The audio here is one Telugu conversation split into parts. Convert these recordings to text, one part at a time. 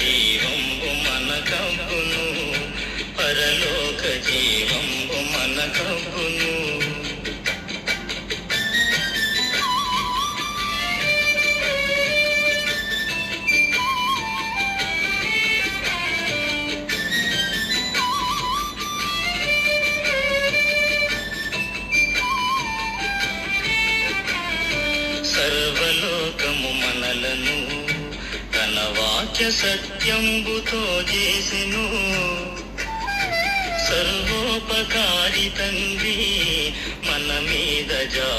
జీవంబు మన కబ్బును పరలోక జీవం వాక్య సత్యంబుతో చేసెను. సర్వోపకారి తండ్రి మన మీద జా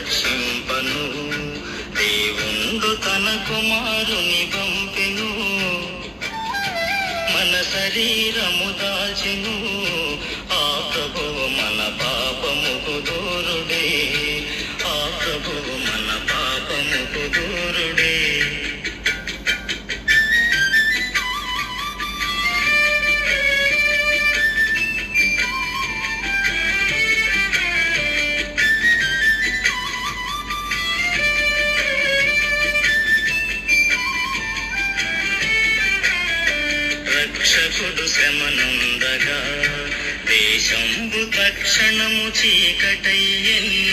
రక్షింపను. దేవుండు తన కుమారుని పంపెను. మన శరీరము దాచెను రక్షకుడు శ్రమనుందగా దేశంబు తక్షణము చీకటయ్యని.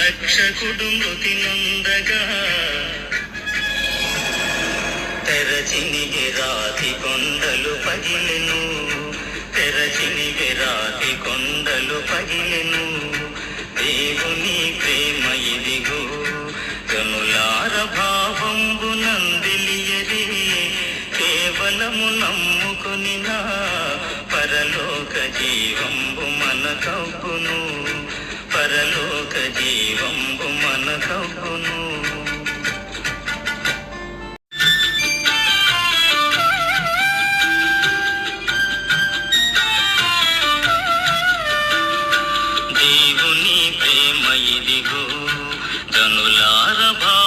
రక్షకుడు మృతి నొందగా తెరచిని గిరాతి కొండలు పగిలెను. తెరచిని గిరాతి కొండలు పగిలెను. దేవుని కేవలము నమ్ముకొని పరలోక జీవంబు మన కబ్బును పరలోక జీవంబు మన కబ్బును దేవుని ప్రేమ ఇదిగో జనులార భావంబు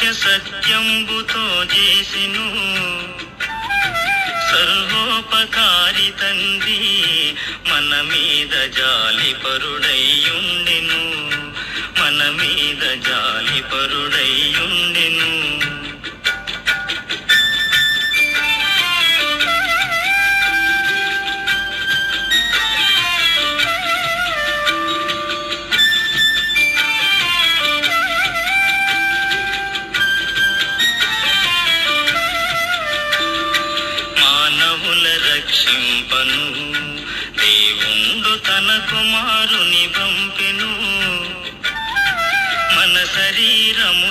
వాక్య సత్యంబుతో చేసిను. సర్వోపకారి తండ్రి మన మీద జాలి పరుడు. రక్షింపను దేవుండు తన కుమారుని పంపెను మన శరీరము